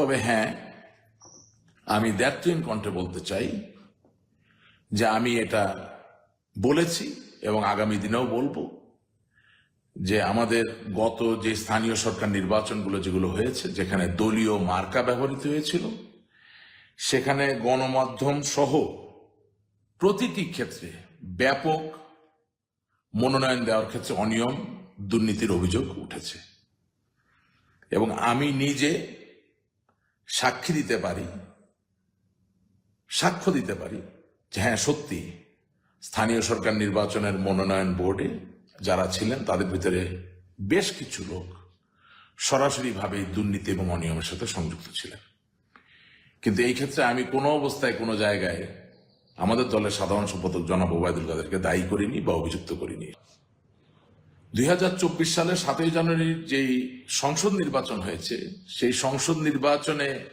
তবে হ্যাঁ আমি দ্যাত্রীন কণ্ঠে বলতে চাই যে আমি এটা বলেছি এবং আগামী দিনেও বলব যে আমাদের গত যে স্থানীয় সরকার নির্বাচনগুলো যেগুলো হয়েছে, যেখানে দলীয় মার্কা ব্যবহৃত হয়েছিল, সেখানে গণমাধ্যম সহ প্রতিটি ক্ষেত্রে ব্যাপক মনোনয়ন দেওয়ার ক্ষেত্রে অনিয়ম, দুর্নীতির অভিযোগ উঠেছে। এবং আমি নিজে সাক্ষী দিতে পারি, সাক্ষ্য দিতে পারি যে হ্যাঁ সত্যি স্থানীয় সরকার নির্বাচনের মনোনয়ন বোর্ডে যারা ছিলেন তাদের ভিতরে বেশ কিছু লোক সরাসরিভাবে দুর্নীতি এবং অনিয়মের সাথে সংযুক্ত ছিলেন। কিন্তু এই ক্ষেত্রে আমি কোনো অবস্থায়, কোনো জায়গায় আমাদের দলের সাধারণ সম্পাদক জনাব ওবায়দুল কাদেরকে দায়ী করিনি বা অভিযুক্ত করিনি। দুই হাজার চব্বিশ সালের সাতই জানুয়ারির যেই সংসদ নির্বাচন হয়েছে, সেই সংসদ নির্বাচনে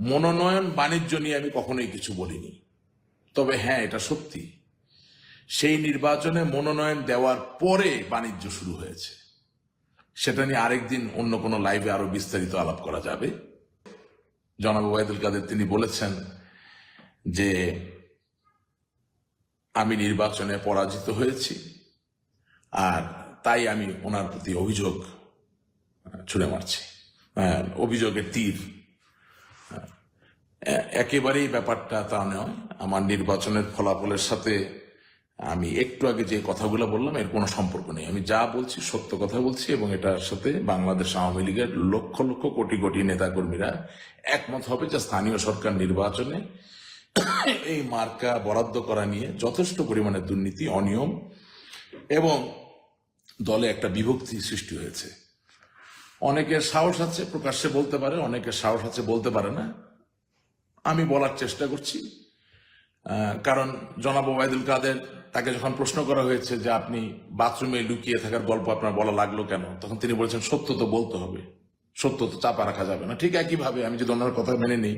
মনোনয়ন, বাণিজ্য নিয়ে আমি কখনোই কিছু বলিনি। তবে হ্যাঁ এটা সত্যি। সেই নির্বাচনে মনোনয়ন দেওয়ার পরে বাণিজ্য শুরু হয়েছে। সেটা নিয়ে আরেকদিন অন্য কোনো লাইভে আরও বিস্তারিত আলাপ করা যাবে। জনাব ওবায়দুল কাদের তিনি বলেছেন যে, আমি নির্বাচনে পরাজিত হয়েছি। আর তাই আমি ওনার প্রতি অভিযোগ ছুড়ে মারছি। অভিযোগের তীর। একেবারেই ব্যাপারটা তা নয়। আমার নির্বাচনের ফলাফলের সাথে আমি একটু আগে যে কথাগুলো বললাম, এর কোনো সম্পর্ক নেই। আমি যা বলছি, সত্য কথা বলছি এবং এটার সাথে বাংলাদেশ আওয়ামী লীগের লক্ষ লক্ষ কোটি কোটি নেতাকর্মীরা একমত হবে যে স্থানীয় সরকার নির্বাচনে এই মার্কা বরাদ্দ করা নিয়ে যথেষ্ট পরিমাণে দুর্নীতি, অনিয়ম এবং দলে একটা বিভক্তি সৃষ্টি হয়েছে। অনেকের সাহস আছে, প্রকাশ্যে বলতে পারে, অনেকের সাহস আছে, বলতে পারে না। আমি বলার চেষ্টা করছি কারণ জনাব ওবায়দুল কাদের তাকে যখন প্রশ্ন করা হয়েছে যে আপনি বাথরুমে লুকিয়ে থাকার গল্প আপনার বলা লাগল কেন, তখন তিনি বলেছেন, সত্য তো বলতে হবে, সত্য তো চাপা রাখা যাবে না। ঠিক একইভাবে আমি যদি ওনার কথা মেনে নিই,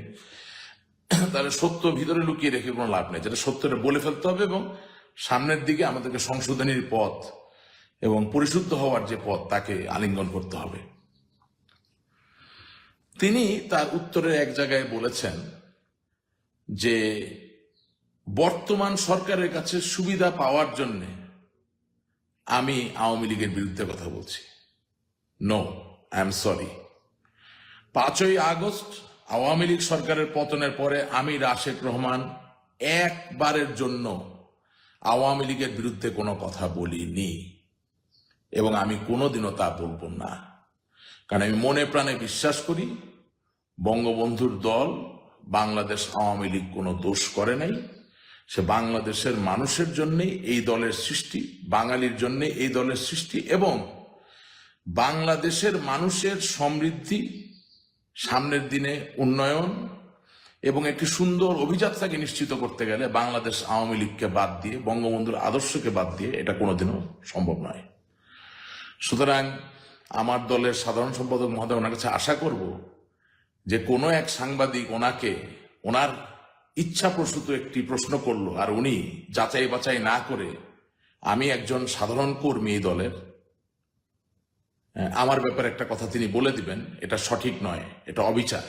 তাহলে সত্য ভিতরে লুকিয়ে রেখে কোনো লাভ নেই। যেটা সত্যটা বলে ফেলতে হবে এবং সামনের দিকে আমাদেরকে সংশোধনীর পথ এবং পরিশুদ্ধ হওয়ার যে পথ তাকে আলিঙ্গন করতে হবে। তিনি তার উত্তরে এক জায়গায় বলেছেন যে, বর্তমান সরকারের কাছে সুবিধা পাওয়ার জন্য আমি আওয়ামী লীগের বিরুদ্ধে কথা বলছি। নো আই এম সরি পাঁচই আগস্ট আওয়ামী লীগ সরকারের পতনের পরে আমি রাশেক রহমান একবারের জন্য আওয়ামী লীগের বিরুদ্ধে কোনো কথা বলিনি। এবং আমি কোনোদিনও তা বলব না। কারণ আমি মনে প্রাণে বিশ্বাস করি, বঙ্গবন্ধুর দল বাংলাদেশ আওয়ামী লীগ কোনো দোষ করে নাই। সে বাংলাদেশের মানুষের জন্যই এই দলের সৃষ্টি, বাঙালির জন্য এই দলের সৃষ্টি এবং বাংলাদেশের মানুষের সমৃদ্ধি, সামনের দিনে উন্নয়ন এবং একটি সুন্দর অভিযাত্রাকে নিশ্চিত করতে গেলে বাংলাদেশ আওয়ামী লীগকে বাদ দিয়ে, বঙ্গবন্ধুর আদর্শকে বাদ দিয়ে এটা কোনোদিনও সম্ভব নয়। সুতরাং আমার দলের সাধারণ সম্পাদক মহোদয় ওনার কাছে আশা করব যে কোনো এক সাংবাদিক ওনাকে ওনার ইচ্ছা প্রসূত একটি প্রশ্ন করল আর উনি যাচাই বাছাই না করে আমি একজন সাধারণ কর্মী এই দলের আহ, আমার ব্যাপারে একটা কথা তিনি বলে দিবেন এটা সঠিক নয় এটা অবিচার।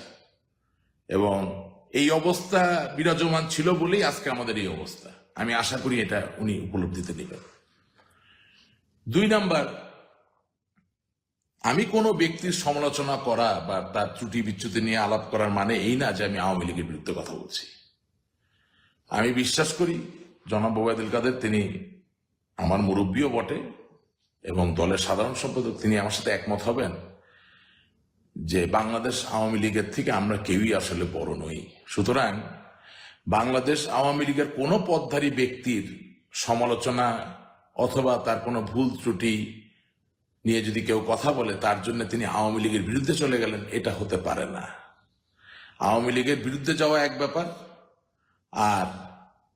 এবং এই অবস্থা বিরাজমান ছিল বলেই আজকে আমাদের এই অবস্থা। আমি আশা করি এটা উনি উপলব্ধিতে নেবেন। দুই নাম্বার আমি কোনো ব্যক্তির সমালোচনা করা বা তার ত্রুটি বিচ্যুতি নিয়ে আলাপ করার মানে এই না যে আমি আওয়ামী লীগের বিরুদ্ধে কথা বলছি। আমি বিশ্বাস করি, জনাব ওবায়দুল কাদের তিনি আমার মুরব্বীও বটে এবং দলের সাধারণ সম্পাদক তিনি আমার সাথে একমত হবেন যে বাংলাদেশ আওয়ামী লীগের থেকে আমরা কেউই আসলে বড় নই। সুতরাং বাংলাদেশ আওয়ামী লীগের কোনো পদধারী ব্যক্তির সমালোচনা অথবা তার কোনো ভুল ত্রুটি নিয়ে যদি কেউ কথা বলে, তার জন্য তিনি আওয়ামী লীগের বিরুদ্ধে চলে গেলেন, এটা হতে পারে না। আওয়ামী লীগের বিরুদ্ধে যাওয়া এক ব্যাপার, আর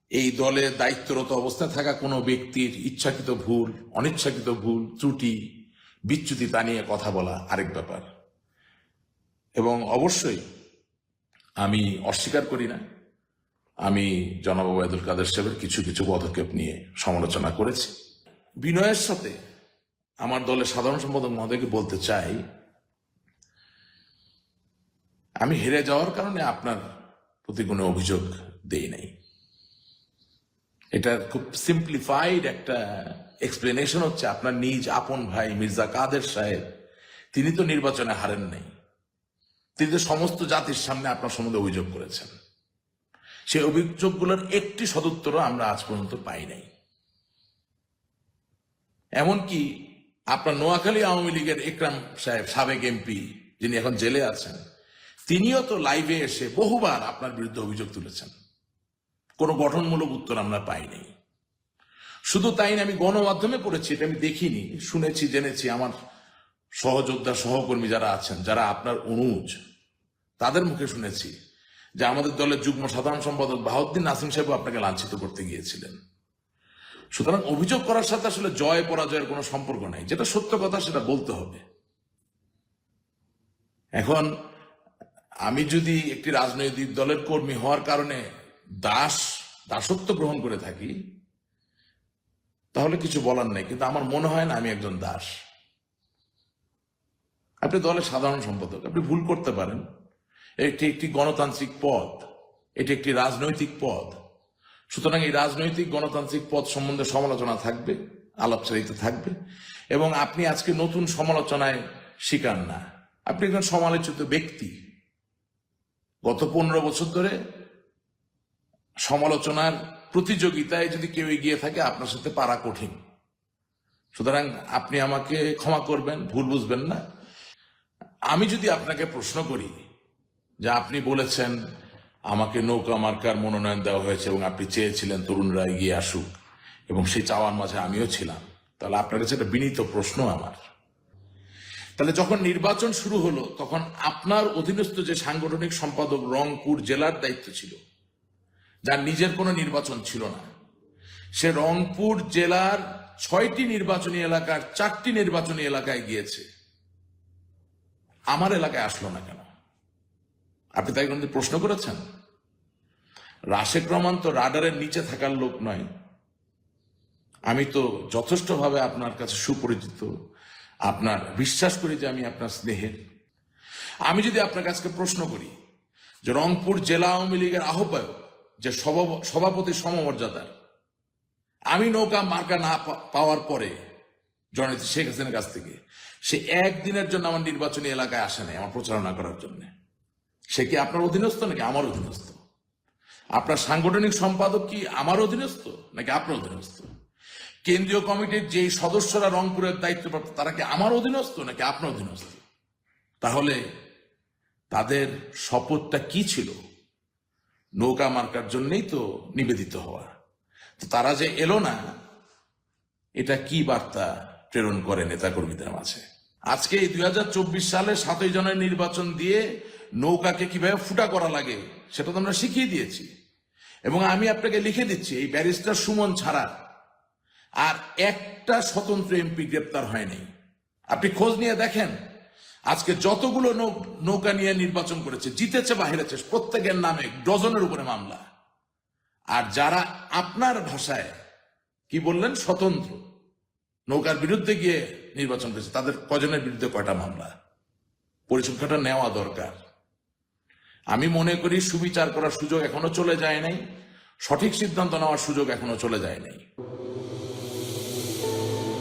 এই দলে দায়িত্বরত অবস্থায় থাকা কোনো ব্যক্তির ইচ্ছাকৃত ভুল, অনিচ্ছাকৃত ভুল, ত্রুটি, বিচ্যুতি তা নিয়ে কথা বলা আরেক ব্যাপার। এবং অবশ্যই আমি অস্বীকার করি না। আমি জনাব ওবায়দুল কাদের সাহেবের কিছু কিছু পদক্ষেপ নিয়ে সমালোচনা করেছি। বিনয়ের সাথে আমার দলের সাধারণ সম্পাদক মহোদয়কে বলতে চাই, আমি হেরে যাওয়ার কারণে আপনার প্রতি কোনো অভিযোগ দেই নাই। এটা খুব সিম্পলিফাইড একটা এক্সপ্লেনেশন হচ্ছে আপনার নিজ আপন ভাই মির্জা কাদের সাহেব, তিনি তো নির্বাচনে হারেন নাই। তিনি তো সমস্ত জাতির সামনে আপনার সম্বন্ধে অভিযোগ করেছেন। সেই অভিযোগগুলোর একটি সদুত্তরও আমরা আজ পর্যন্ত পাই নাই। এমনকি আপনার নোয়াখালী আওয়ামী লীগের একরাম সাহেব, সাবেক এমপি, যিনি এখন জেলে আছেন, তিনিও তো লাইভে এসে বহুবার আপনার বিরুদ্ধে অভিযোগ তুলেছেন। কোনো গঠনমূলক উত্তর আমরা পাইনি। শুধু তাই না, আমি গণমাধ্যমে পড়েছি, এটা আমি দেখিনি, শুনেছি, জেনেছি, আমার সহযোদ্ধা, সহকর্মী যারা আছেন, যারা আপনার অনুজ, তাদের মুখে শুনেছি যে আমাদের দলের যুগ্ম সাধারণ সম্পাদক বাহাউদ্দিন নাসিম সাহেব আপনাকে লাঞ্ছিত করতে গিয়েছিলেন। সুতরাং অভিযোগ করার সাথে আসলে জয়, পরাজয়ের কোনো সম্পর্ক নাই। যেটা সত্য কথা, সেটা বলতে হবে। এখন, আমি যদি একটি রাজনৈতিক দলের কর্মী হওয়ার কারণে দাস, দাসত্ব গ্রহণ করে থাকি, তাহলে কিছু বলার নেই। কিন্তু আমার মনে হয় না আমি একজন দাস। আপনি দলের সাধারণ সম্পাদক, আপনি ভুল করতে পারেন। এটি একটি গণতান্ত্রিক পদ এটি একটি রাজনৈতিক পদ সুতরাং এই রাজনৈতিক গণতান্ত্রিক পদ সম্বন্ধে সমালোচনা থাকবে, আলাপচারিত থাকবে, এবং আপনি আজকে নতুন সমালোচনায় শিকার না। আপনি একজন সমালোচিত ব্যক্তি। গত পনেরো বছর ধরে সমালোচনার প্রতিযোগিতায় যদি কেউ এগিয়ে থাকে, আপনার সাথে পারা কঠিন। সুতরাং আপনি আমাকে ক্ষমা করবেন, ভুল বুঝবেন না। আমি যদি আপনাকে প্রশ্ন করি যে আপনি বলেছেন আমাকে নৌকা মার্কার মনোনয়ন দেওয়া হয়েছে এবং আপনি চেয়েছিলেন তরুণরা এগিয়ে আসুক। এবং সেই চাওয়ার মাঝে আমিও ছিলাম। তাহলে আপনার কাছে একটা বিনীত প্রশ্ন আমার। তাহলে যখন নির্বাচন শুরু হলো, তখন আপনার অধীনস্থ যে সাংগঠনিক সম্পাদক রংপুর জেলার দায়িত্ব ছিল, যার নিজের কোনো নির্বাচন ছিল না, সে রংপুর জেলার ছয়টি নির্বাচনী এলাকার চারটি নির্বাচনী এলাকায় গিয়েছে। আমার এলাকায় আসলো না কেন? আপনি তাই কোনো প্রশ্ন করেছেন? রাশেক রহমান তো রাডারের নিচে থাকার লোক নয়। আমি তো যথেষ্টভাবে আপনার কাছে সুপরিচিত। আপনার বিশ্বাস করি যে আমি আপনার স্নেহের আমি যদি আপনার কাছে প্রশ্ন করি যে রংপুর জেলা আওয়ামী লীগের আহ্বায়ক, যে সভা- সভাপতি সমমর্যাদার, আমি নৌকা মার্কা না পাওয়ার পরে জননেত্রী শেখ হাসিনার কাছ থেকে সে একদিনের জন্য আমার নির্বাচনী এলাকায় আসে নাই আমার প্রচারণা করার জন্য। সে কি আপনার অধীনস্থ নাকি আমার অধীনস্থ? আপনার সাংগঠনিক সম্পাদক কি আমার অধীনস্থ নাকি আপনার অধীনস্থ? কেন্দ্রীয় কমিটির যে সদস্যরা রংপুরের দায়িত্বপ্রাপ্ত, তারা কি আমার অধীনস্থ নাকি আপনার অধীনস্থ? তাহলে তাদের শপথটা কি ছিল? নৌকা মার্কার জন্যই তো নিবেদিত হওয়া। তো তারা যে এলো না, এটা কি বার্তা প্রেরণ করে নেতাকর্মীদের মাঝে? আজকে দুই সালে সাতই জনের নির্বাচন দিয়ে নৌকাকে কীভাবে ফুটা করা লাগে, সেটা তো আমরা শিখিয়ে দিয়েছি। এবং আমি আপনাকে লিখে দিচ্ছি, এই ব্যারিস্টার সুমন ছাড়া আর একটা স্বতন্ত্র এমপি গ্রেপ্তার হয়নি। আপনি খোঁজ নিয়ে দেখেন, আজকে যতগুলো নৌকা নিয়ে নির্বাচন করেছে, জিতেছে বা হেরেছে প্রত্যেকের নামে ডজনের উপরে মামলা। আর যারা আপনার ভাষায় কি বললেন, স্বতন্ত্র, নৌকার বিরুদ্ধে গিয়ে নির্বাচন করেছে, তাদের কজনের বিরুদ্ধে কয়টা মামলা? পরিসংখ্যাটা নেওয়া দরকার। আমি মনে করি সুবিচার করার সুযোগ এখনও চলে যায় নাই। সঠিক সিদ্ধান্ত নেওয়ার সুযোগ এখনও চলে যায় নাই।